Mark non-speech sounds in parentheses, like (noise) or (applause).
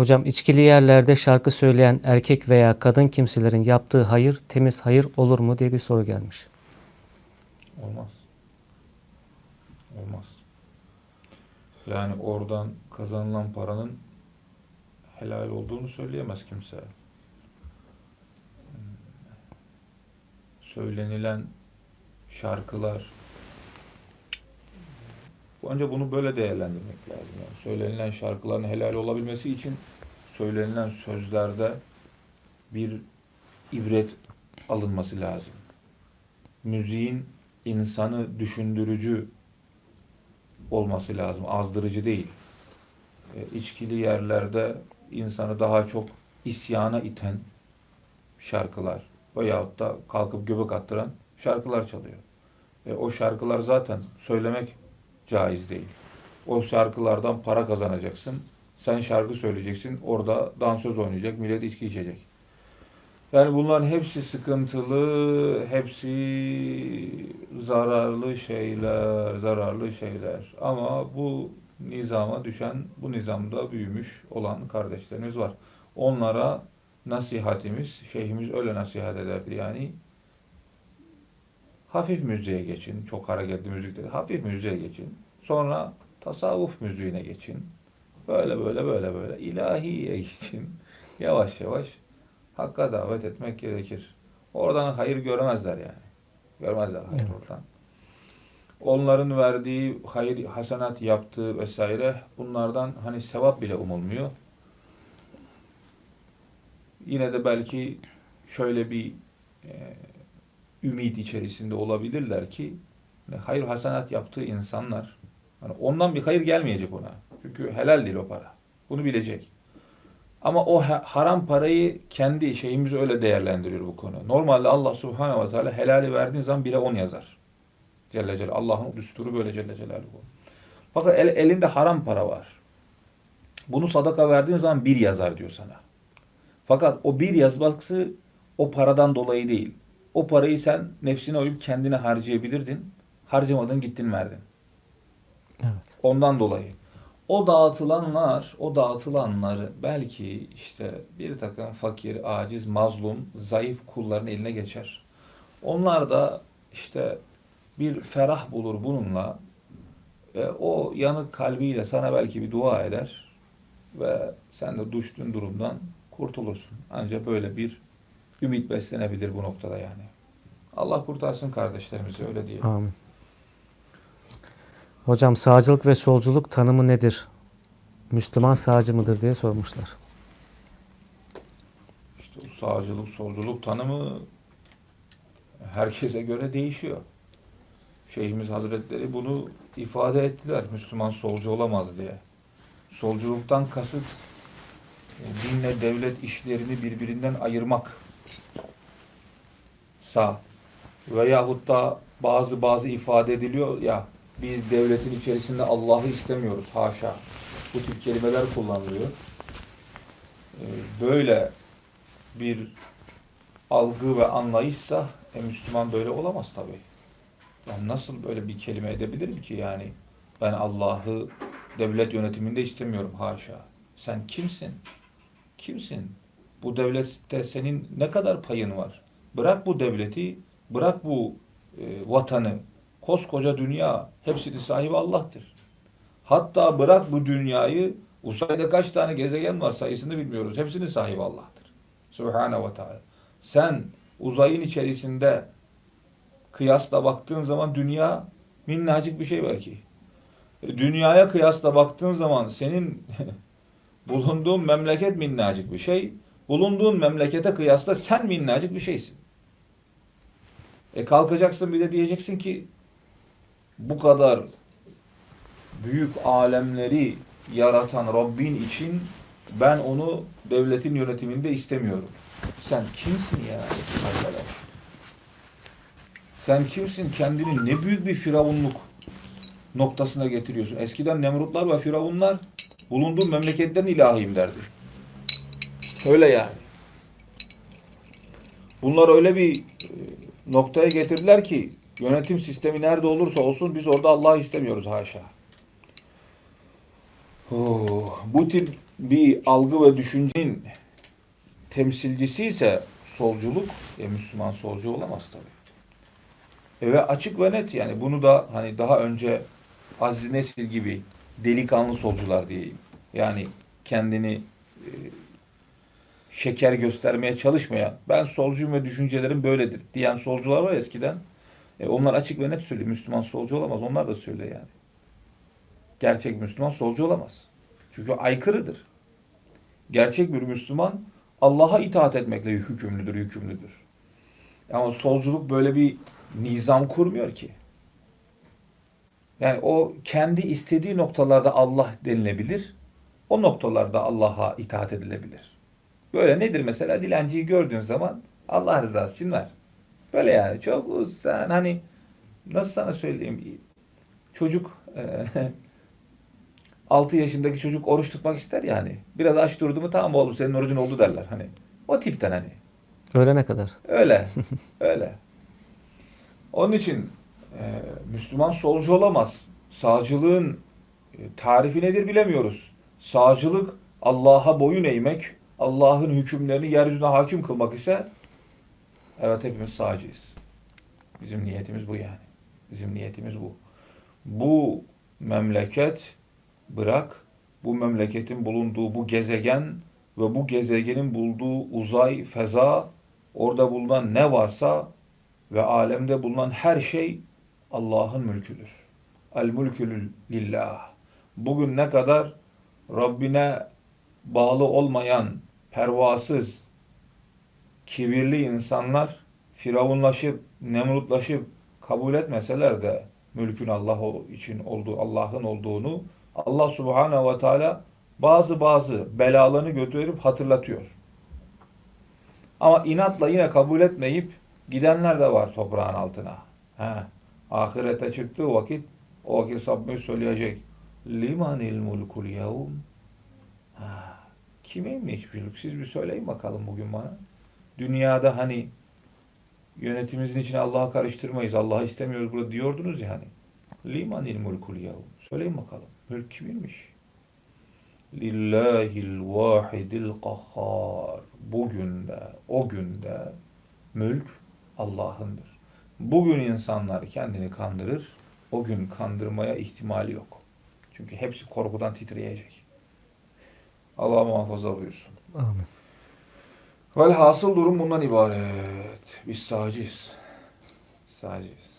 Hocam içkili yerlerde şarkı söyleyen erkek veya kadın kimselerin yaptığı hayır temiz hayır olur mu diye bir soru gelmiş. Olmaz. Olmaz. Yani oradan kazanılan paranın helal olduğunu söyleyemez kimse. Söylenilen şarkılar Ancak bunu böyle değerlendirmek lazım. Yani söylenilen şarkıların helal olabilmesi için söylenilen sözlerde bir ibret alınması lazım. Müziğin insanı düşündürücü olması lazım. Azdırıcı değil. E, içkili yerlerde insanı daha çok isyana iten şarkılar veyahut da kalkıp göbek attıran şarkılar çalıyor. E, o şarkılar zaten söylemek caiz değil. O şarkılardan para kazanacaksın. Sen şarkı söyleyeceksin. Orada dansöz oynayacak. Millet içki içecek. Yani bunların hepsi sıkıntılı, hepsi zararlı şeyler, zararlı şeyler. Ama bu nizama düşen, bu nizamda büyümüş olan kardeşlerimiz var. Onlara nasihatimiz, şeyhimiz öyle nasihat ederdi yani. Hafif müziğe geçin, çok hareketli müzik dedi. Hafif müziğe geçin. Sonra tasavvuf müziğine geçin. Böyle böyle böyle böyle ilahiye geçin. Yavaş yavaş Hakka davet etmek gerekir. Oradan hayır göremezler yani. Görmezler hayır Evet. oradan. Onların verdiği hayır, hasenat yaptığı vesaire bunlardan hani sevap bile umulmuyor. Yine de belki şöyle bir e, ümit içerisinde olabilirler ki hani hayır hasenat yaptığı insanlar hani ondan bir hayır gelmeyecek ona. Çünkü helal değil o para. Bunu bilecek. Ama o ha- haram parayı kendi şeyimiz öyle değerlendiriyor bu konu. Normalde Allah Subhanahu ve Teala helali verdiğin zaman bire 10 yazar. Celle Celaluhu. Allah'ın düsturu böyle Celle Celaluhu. Fakat el, elinde haram para var. Bunu sadaka verdiğin zaman bir yazar diyor sana. Fakat o bir yazması o paradan dolayı değil. O parayı sen nefsine uyup kendine harcayabilirdin. Harcamadın gittin verdin. Evet. Ondan dolayı. O dağıtılanlar, o dağıtılanları belki işte bir takım fakir, aciz, mazlum, zayıf kulların eline geçer. Onlar da işte bir ferah bulur bununla. Ve o yanık kalbiyle sana belki bir dua eder. Ve sen de düştüğün durumdan kurtulursun. Ancak böyle bir ümit beslenebilir bu noktada yani. Allah kurtarsın kardeşlerimizi öyle diyelim. Amin. Hocam sağcılık ve solculuk tanımı nedir? Müslüman sağcı mıdır diye sormuşlar. İşte bu sağcılık, solculuk tanımı herkese göre değişiyor. Şeyhimiz Hazretleri bunu ifade ettiler. Müslüman solcu olamaz diye. Solculuktan kasıt e, dinle devlet işlerini birbirinden ayırmak. Sağ. Veyahut da bazı bazı ifade ediliyor ya biz devletin içerisinde Allah'ı istemiyoruz. Haşa. Bu tip kelimeler kullanılıyor. E, Böyle bir algı ve anlayışsa e, Müslüman böyle olamaz tabii. Yani nasıl böyle bir kelime edebilirim ki yani ben Allah'ı devlet yönetiminde istemiyorum haşa. Sen kimsin? Kimsin? Bu devlette senin ne kadar payın var? Bırak bu devleti, bırak bu e, vatanı. Koskoca dünya hepsinin sahibi Allah'tır. Hatta bırak bu dünyayı uzayda kaç tane gezegen var sayısını bilmiyoruz. Hepsinin sahibi Allah'tır. Subhanahu ve Teala. Sen uzayın içerisinde kıyasla baktığın zaman dünya minnacık bir şey belki. E, Dünyaya kıyasla baktığın zaman senin (laughs) bulunduğun memleket minnacık bir şey. Bulunduğun memlekete kıyasla sen minnacık bir şeysin. E kalkacaksın bir de diyeceksin ki bu kadar büyük alemleri yaratan Rabbin için ben onu devletin yönetiminde istemiyorum. Sen kimsin ya? Arkadaş? Sen kimsin? Kendini ne büyük bir firavunluk noktasına getiriyorsun. Eskiden Nemrutlar ve Firavunlar bulunduğu memleketlerin ilahiyim derdi. Öyle yani. Bunlar öyle bir e, noktaya getirdiler ki yönetim sistemi nerede olursa olsun biz orada Allah'ı istemiyoruz haşa. Oh, bu tip bir algı ve düşüncenin temsilcisi ise solculuk, e, Müslüman solcu olamaz tabii. E, ve açık ve net yani bunu da hani daha önce Aziz Nesil gibi delikanlı solcular diyeyim. Yani kendini e, şeker göstermeye çalışmayan, ben solcuyum ve düşüncelerim böyledir diyen solcular var eskiden. E, onlar açık ve net söylüyor. Müslüman solcu olamaz. Onlar da söylüyor yani. Gerçek Müslüman solcu olamaz. Çünkü aykırıdır. Gerçek bir Müslüman Allah'a itaat etmekle hükümlüdür, yükümlüdür. Ama solculuk böyle bir nizam kurmuyor ki. Yani o kendi istediği noktalarda Allah denilebilir. O noktalarda Allah'a itaat edilebilir. Böyle nedir mesela? Dilenciyi gördüğün zaman Allah rızası için ver. Böyle yani çok sen hani nasıl sana söyleyeyim çocuk (laughs) 6 yaşındaki çocuk oruç tutmak ister yani. Biraz aç durdu mu tamam oğlum senin orucun oldu derler hani. O tipten hani. Ölene kadar. Öyle. (laughs) öyle. Onun için e, Müslüman solcu olamaz. Sağcılığın e, tarifi nedir bilemiyoruz. Sağcılık Allah'a boyun eğmek, Allah'ın hükümlerini yeryüzüne hakim kılmak ise evet hepimiz sağcıyız. Bizim niyetimiz bu yani. Bizim niyetimiz bu. Bu memleket bırak bu memleketin bulunduğu bu gezegen ve bu gezegenin bulduğu uzay, feza, orada bulunan ne varsa ve alemde bulunan her şey Allah'ın mülküdür. El mülkü lillah. Bugün ne kadar Rabbine bağlı olmayan, pervasız, kibirli insanlar firavunlaşıp, nemrutlaşıp kabul etmeseler de mülkün Allah için olduğu, Allah'ın olduğunu Allah Subhanahu ve Teala bazı bazı belalarını götürüp hatırlatıyor. Ama inatla yine kabul etmeyip gidenler de var toprağın altına. He. Ahirete çıktığı vakit o vakit Rabbimiz söyleyecek. Limanil mulkul yevm. Ha. Kimeymiş mülk? Siz bir söyleyin bakalım bugün bana. Dünyada hani yönetimimizin içine Allah'ı karıştırmayız, Allah'ı istemiyoruz burada diyordunuz ya hani. Limanil mulkul yevm. Söyleyin bakalım. Mülk kiminmiş? Lillahil vahidil kahhar. Bugün de, o günde mülk Allah'ındır. Bugün insanlar kendini kandırır, o gün kandırmaya ihtimali yok. Çünkü hepsi korkudan titreyecek. Allah muhafaza buyursun. Amin. Velhasıl durum bundan ibaret. Biz sağcıyız. Sağcıyız.